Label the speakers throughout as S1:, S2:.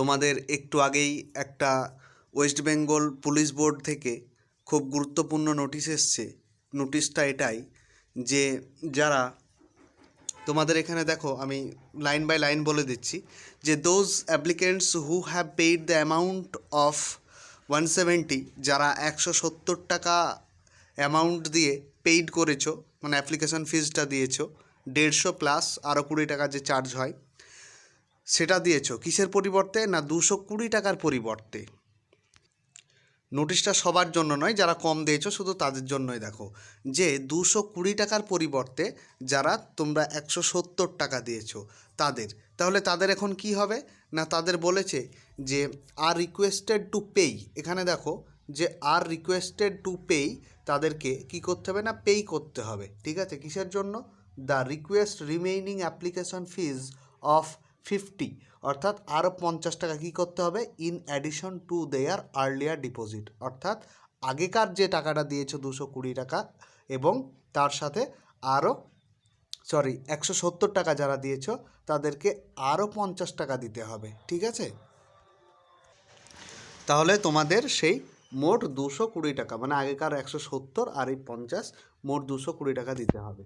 S1: তোমাদের একটু আগেই একটা ওয়েস্ট বেঙ্গল পুলিশ বোর্ড থেকে খুব গুরুত্বপূর্ণ নোটিশ এসছে। নোটিশটা এটাই যে যারা, তোমাদের এখানে দেখো আমি লাইন বাই লাইন বলে দিচ্ছি, যে those applicants who have paid the amount of one seventy যারা একশো সত্তর টাকা অ্যামাউন্ট দিয়ে পেইড করেছ মানে অ্যাপ্লিকেশন ফিজটা দিয়েছ, দেড়শো প্লাস আরও কুড়ি টাকা যে চার্জ হয় সেটা দিয়েছ? কিসের পরিবর্তে না দুশো কুড়ি টাকার পরিবর্তে? নোটিশটা সবার জন্য নয়, যারা কম দিয়েছ শুধু তাদের জন্যই দেখো। যে দুশো কুড়ি টাকার পরিবর্তে যারা তোমরা একশো সত্তর টাকা দিয়েছ, তাদের। তাহলে তাদের এখন কি হবে? না তাদের বলেছে যে আর রিকোয়েস্টেড টু পেই এখানে দেখো যে আর রিকোয়েস্টেড টু পেই তাদেরকে কি করতে হবে না পেই করতে হবে। ঠিক আছে? কিসের জন্য? The request remaining application fees of fifty অর্থাৎ আরও পঞ্চাশ টাকা কী করতে হবে? In addition to their earlier deposit অর্থাৎ আগেকার যে টাকাটা দিয়েছ দুশো কুড়ি টাকা এবং তার সাথে আরও সরি একশো সত্তর টাকা যারা দিয়েছ, তাদেরকে আরও পঞ্চাশ টাকা দিতে হবে, ঠিক আছে? তাহলে তোমাদের সেই মোট দুশো কুড়ি টাকা মানে আগেকার একশো সত্তর আর এই পঞ্চাশ, মোট দুশো কুড়ি টাকা দিতে হবে।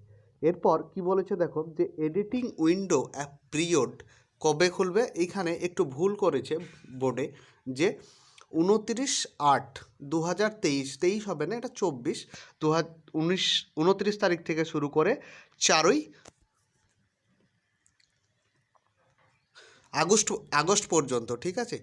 S1: এরপর কি বলেছে দেখো যে এডিটিং উইন্ডো অ্যাপ পিরিয়ড কবে খুলবে? এইখানে একটু ভুল করেছে বোর্ডে যে উনত্রিশ আট দু হাজার তেইশ তেইশ হবে না, এটা চব্বিশ দু উনিশ উনত্রিশ তারিখ থেকে শুরু করে চারই আগস্ট আগস্ট পর্যন্ত, ঠিক আছে?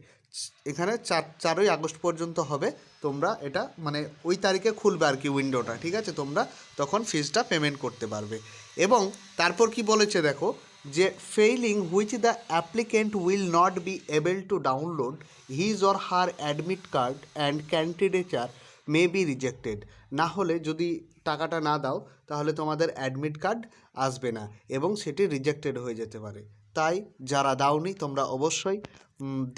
S1: এখানে চার, চারই আগস্ট পর্যন্ত হবে, তোমরা এটা মানে ওই তারিখে খুলবে আর কি উইন্ডোটা ঠিক আছে? তোমরা তখন ফিজটা পেমেন্ট করতে পারবে। এবং তারপর কি বলেছে দেখো? যে failing which the applicant will not be able to download his or her admit card and candidature may be rejected না হলে যদি টাকাটা না দাও, তাহলে তোমাদের অ্যাডমিট কার্ড আসবে না এবং সেটি রিজেক্টেড হয়ে যেতে পারে। তাই যারা দাওনি, তোমরা অবশ্যই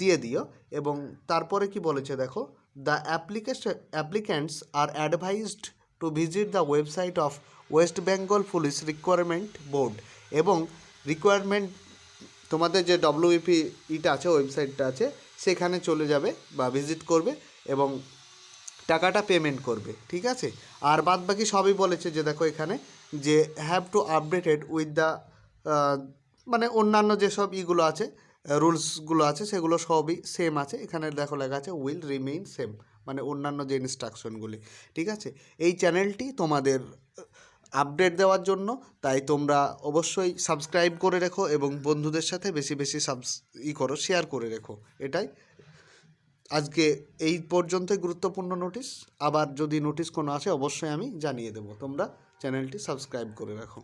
S1: দিয়ে দিও এবং তারপরে কি বলেছে দেখো the application applicants are advised to visit the website of West Bengal police recruitment board এবং রিকোয়ারমেন্ট তোমাদের যে ডব্লিউপি ইটা আছে ওয়েবসাইটটা আছে, সেখানে চলে যাবে বা ভিজিট করবে এবং টাকাটা পেমেন্ট করবে, ঠিক আছে? আর বাদ বাকি সবই বলেছে যে দেখো এখানে যে have to updated with the মানে অন্যান্য যেসব ইগুলো আছে রুলসগুলো আছে, সেগুলো সবই সেম আছে। এখানে দেখো লেখা আছে উইল রিমেইন সেম মানে অন্যান্য যে ইনস্ট্রাকশনগুলি ঠিক আছে? এই চ্যানেলটি তোমাদের আপডেট দেওয়ার জন্য, তাই তোমরা অবশ্যই সাবস্ক্রাইব করে রেখো এবং বন্ধুদের সাথে বেশি বেশি সাবস, ই করো, শেয়ার করে রেখো। এটাই। আজকে এই পর্যন্তই গুরুত্বপূর্ণ নোটিশ। আবার যদি নোটিশ কোনো আসে, অবশ্যই আমি জানিয়ে দেবো। তোমরা চ্যানেলটি সাবস্ক্রাইব করে রাখো।